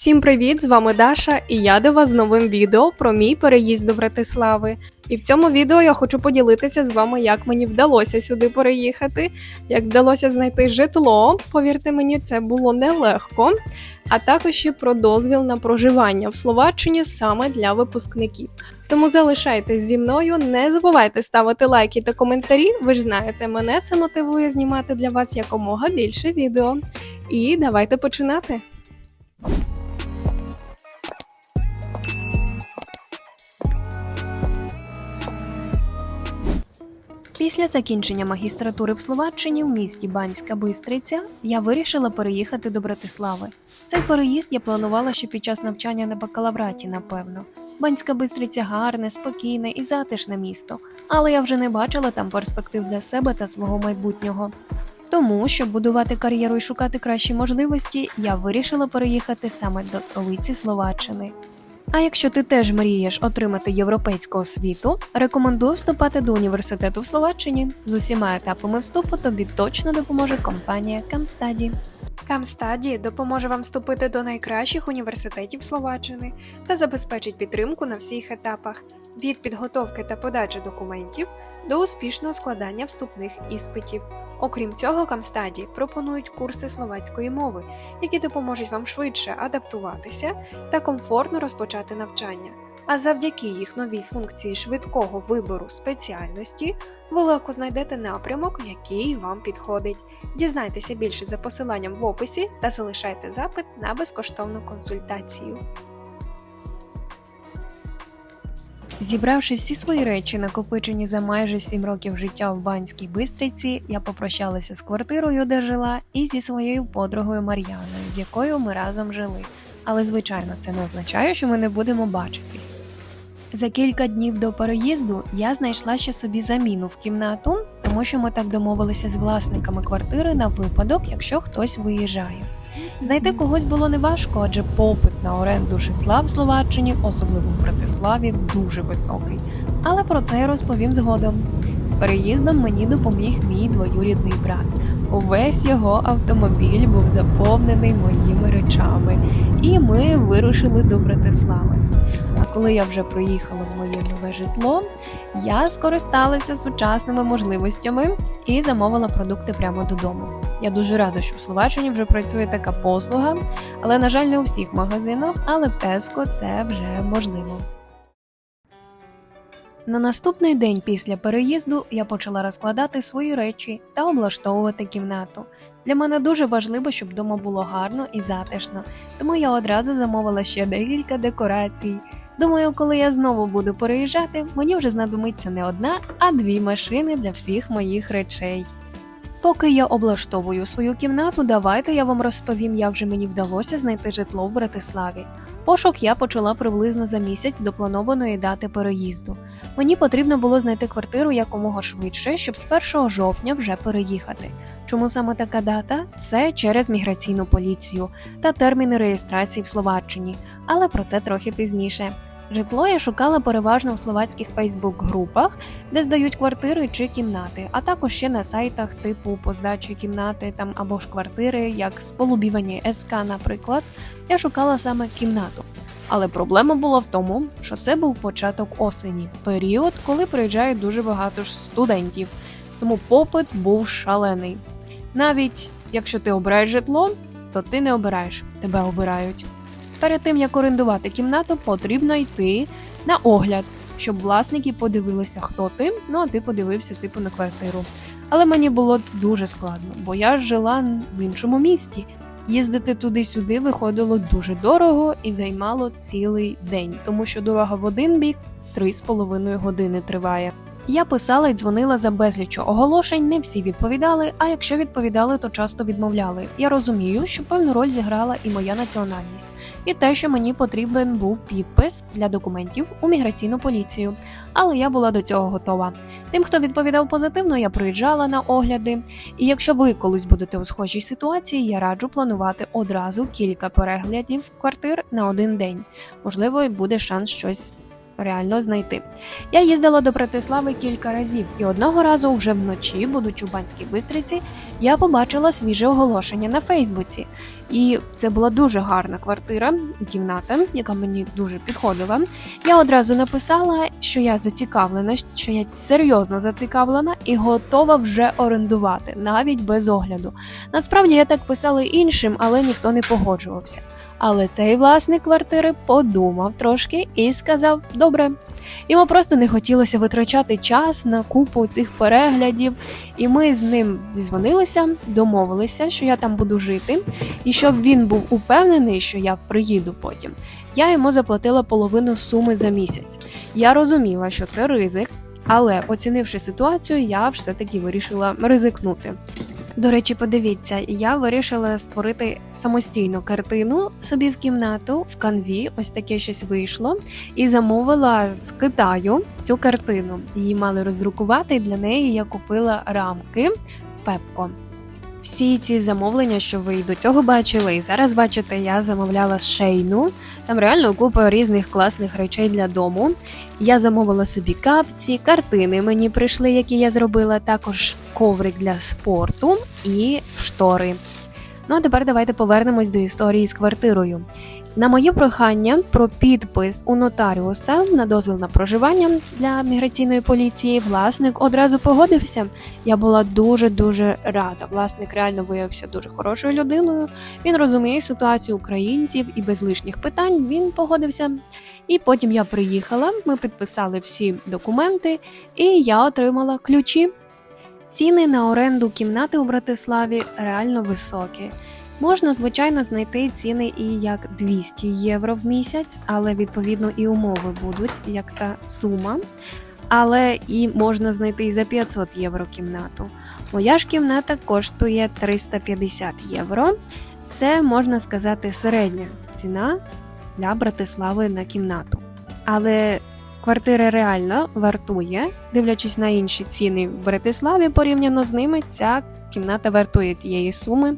Всім привіт! З вами Даша, і я до вас з новим відео про мій переїзд до Братислави. І в цьому відео я хочу поділитися з вами, як мені вдалося сюди переїхати, як вдалося знайти житло. Повірте мені, це було нелегко. А також ще про дозвіл на проживання в Словаччині саме для випускників. Тому залишайтесь зі мною, не забувайте ставити лайки та коментарі. Ви ж знаєте, мене це мотивує знімати для вас якомога більше відео. І давайте починати. Після закінчення магістратури в Словаччині в місті Банська Бистриця я вирішила переїхати до Братислави. Цей переїзд я планувала ще під час навчання на бакалавраті, напевно. Банська Бистриця гарне, спокійне і затишне місто, але я вже не бачила там перспектив для себе та свого майбутнього. Тому, щоб будувати кар'єру і шукати кращі можливості, я вирішила переїхати саме до столиці Словаччини. А якщо ти теж мрієш отримати європейську освіту, рекомендую вступати до університету в Словаччині. З усіма етапами вступу тобі точно допоможе компанія Камстаді. Камстаді допоможе вам вступити до найкращих університетів Словаччини та забезпечить підтримку на всіх етапах від підготовки та подачі документів до успішного складання вступних іспитів. Окрім цього, Камстаді пропонують курси словацької мови, які допоможуть вам швидше адаптуватися та комфортно розпочати навчання. А завдяки їх новій функції швидкого вибору спеціальності ви легко знайдете напрямок, який вам підходить. Дізнайтеся більше за посиланням в описі та залишайте запит на безкоштовну консультацію. Зібравши всі свої речі, накопичені за майже 7 років життя в Банській Бистриці, я попрощалася з квартирою, де жила, і зі своєю подругою Мар'яною, з якою ми разом жили. Але, звичайно, це не означає, що ми не будемо бачитись. За кілька днів до переїзду я знайшла ще собі заміну в кімнату, тому що ми так домовилися з власниками квартири на випадок, якщо хтось виїжджає. Знайти когось було неважко, адже попит на оренду житла в Словаччині, особливо в Братиславі, дуже високий. Але про це я розповім згодом. З переїздом мені допоміг мій двоюрідний брат. Увесь його автомобіль був заповнений моїми речами, і ми вирушили до Братислави. А коли я вже приїхала в моє нове житло, я скористалася сучасними можливостями і замовила продукти прямо додому. Я дуже рада, що в Словаччині вже працює така послуга, але, на жаль, не у всіх магазинах, але в Теско це вже можливо. На наступний день після переїзду я почала розкладати свої речі та облаштовувати кімнату. Для мене дуже важливо, щоб вдома було гарно і затишно, тому я одразу замовила ще декілька декорацій. Думаю, коли я знову буду переїжджати, мені вже знадобиться не одна, а дві машини для всіх моїх речей. Поки я облаштовую свою кімнату, давайте я вам розповім, як же мені вдалося знайти житло в Братиславі. Пошук я почала приблизно за місяць до планованої дати переїзду. Мені потрібно було знайти квартиру якомога швидше, щоб з 1 жовтня вже переїхати. Чому саме така дата? Це через міграційну поліцію та терміни реєстрації в Словаччині, але про це трохи пізніше. Житло я шукала переважно в словацьких фейсбук-групах, де здають квартири чи кімнати, а також ще на сайтах типу по здачі кімнати там або ж квартири, як сполубівані СК, наприклад. Я шукала саме кімнату. Але проблема була в тому, що це був початок осені, період, коли приїжджає дуже багато ж студентів, тому попит був шалений. Навіть якщо ти обираєш житло, то ти не обираєш, тебе обирають. Перед тим як орендувати кімнату, потрібно йти на огляд, щоб власники подивилися, хто ти. Ну а ти подивився типу на квартиру. Але мені було дуже складно, бо я жила в іншому місті. Їздити туди-сюди виходило дуже дорого і займало цілий день, тому що дорога в один бік 3,5 години триває. Я писала і дзвонила за безліч оголошень. Не всі відповідали. А якщо відповідали, то часто відмовляли. Я розумію, що певну роль зіграла і моя національність, і те, що мені потрібен був підпис для документів у міграційну поліцію. Але я була до цього готова. Тим, хто відповідав позитивно, я приїжджала на огляди. І якщо ви колись будете у схожій ситуації, я раджу планувати одразу кілька переглядів квартир на один день. Можливо, буде шанс щось реально знайти. Я їздила до Братислави кілька разів, і одного разу, вже вночі, будучи у Банській Бистриці, я побачила свіже оголошення на Фейсбуці. І це була дуже гарна квартира і кімната, яка мені дуже підходила. Я одразу написала, що я зацікавлена, що я серйозно зацікавлена і готова вже орендувати, навіть без огляду. Насправді я так писала іншим, але ніхто не погоджувався. Але цей власник квартири подумав трошки і сказав: добре. Йому просто не хотілося витрачати час на купу цих переглядів, і ми з ним зізвонилися, домовилися, що я там буду жити, і щоб він був упевнений, що я приїду потім. Я йому заплатила половину суми за місяць. Я розуміла, що це ризик, але оцінивши ситуацію, я все-таки вирішила ризикнути. До речі, подивіться, я вирішила створити самостійну картину собі в кімнату в канві. Ось таке щось вийшло, і замовила з Китаю цю картину. Її мали роздрукувати. і Для неї я купила рамки в Пепко. Всі ці замовлення, що ви і до цього бачили, і зараз бачите, я замовляла шейну. Там реально купа різних класних речей для дому. Я замовила собі капці, картини мені прийшли, які я зробила, також коврик для спорту і штори. Ну а тепер давайте повернемось до історії з квартирою. На моє прохання про підпис у нотаріуса на дозвіл на проживання для міграційної поліції власник одразу погодився. Я була дуже дуже рада. Власник реально виявився дуже хорошою людиною. Він розуміє ситуацію українців і без лишніх питань він погодився. І потім я приїхала, ми підписали всі документи, і я отримала ключі. Ціни на оренду кімнати у Братиславі реально високі. Можна, звичайно, знайти ціни і як 200 євро в місяць, але відповідно і умови будуть, як та сума. Але і можна знайти і за 500 євро кімнату. Моя ж кімната коштує 350 євро. Це можна сказати середня ціна для Братислави на кімнату. Але квартира реально вартує, дивлячись на інші ціни в Братиславі порівняно з ними, ця кімната вартує тієї суми.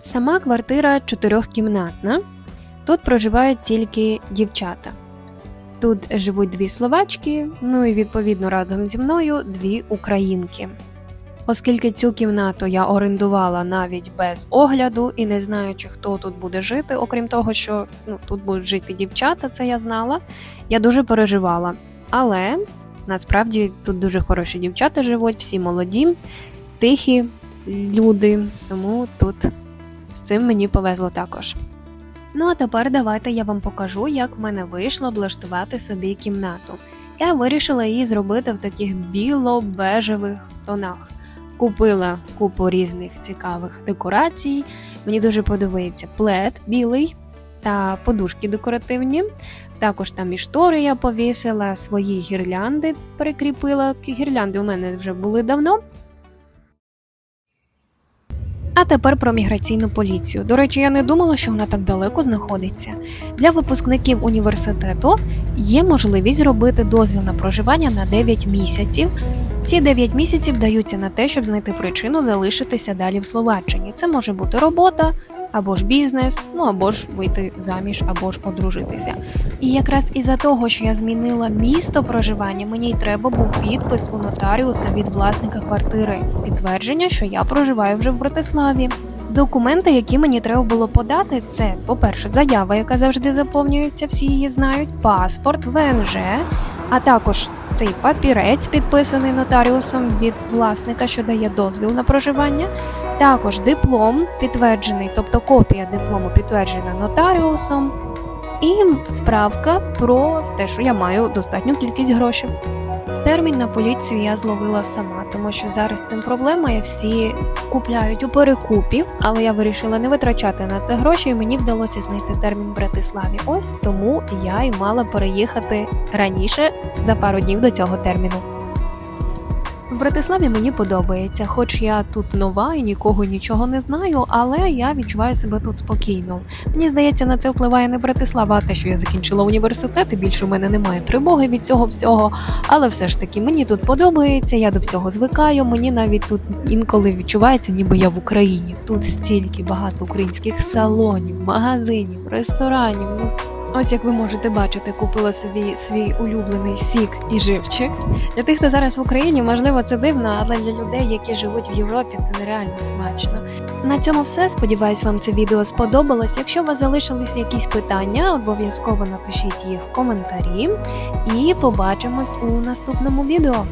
Сама квартира чотирьохкімнатна. Тут проживають тільки дівчата. Тут живуть дві словачки, ну і відповідно разом зі мною дві українки. Оскільки цю кімнату я орендувала навіть без огляду і не знаючи, хто тут буде жити, окрім того, що ну, тут будуть жити дівчата, це я знала, я дуже переживала. Але насправді тут дуже хороші дівчата живуть, всі молоді, тихі люди, тому тут цим мені повезло також. Ну а тепер давайте я вам покажу, як в мене вийшло облаштувати собі кімнату. Я вирішила її зробити в таких біло-бежевих тонах. Купила купу різних цікавих декорацій. Мені дуже подобається плед білий та подушки декоративні. Також там і штори я повісила, свої гірлянди перекріпила. Гірлянди у мене вже були давно. А тепер про міграційну поліцію. До речі, я не думала, що вона так далеко знаходиться. Для випускників університету є можливість зробити дозвіл на проживання на 9 місяців. Ці 9 місяців даються на те, щоб знайти причину залишитися далі в Словаччині. Це може бути робота, або ж бізнес, ну або ж вийти заміж, або ж одружитися. І якраз із-за того, що я змінила місто проживання, мені й треба був підпис у нотаріуса від власника квартири, підтвердження, що я проживаю вже в Братиславі. Документи, які мені треба було подати, це, по-перше, заява, яка завжди заповнюється, всі її знають, паспорт, ВНЖ, а також цей папірець, підписаний нотаріусом від власника, що дає дозвіл на проживання. Також диплом підтверджений, тобто копія диплому підтверджена нотаріусом, і справка про те, що я маю достатню кількість грошей. Термін на поліцію я зловила сама, тому що зараз цим проблема. і Всі купляють у перекупів, але я вирішила не витрачати на це гроші, і мені вдалося знайти термін в Братиславі. Ось тому я й мала переїхати раніше за пару днів до цього терміну. В Братиславі мені подобається, хоч я тут нова і нікого нічого не знаю, але я відчуваю себе тут спокійно. Мені здається, на це впливає не Братислава, а те, що я закінчила університет, і більше в мене немає тривоги від цього всього. Але все ж таки мені тут подобається, я до всього звикаю. Мені навіть тут інколи відчувається, ніби я в Україні. Тут стільки багато українських салонів, магазинів, ресторанів. Ось як ви можете бачити, купила собі свій улюблений сік і живчик. Для тих, хто зараз в Україні, можливо, це дивно, але для людей, які живуть в Європі, це нереально смачно. На цьому все. Сподіваюсь, вам це відео сподобалось. Якщо у вас залишились якісь питання, обов'язково напишіть їх в коментарі. І побачимось у наступному відео.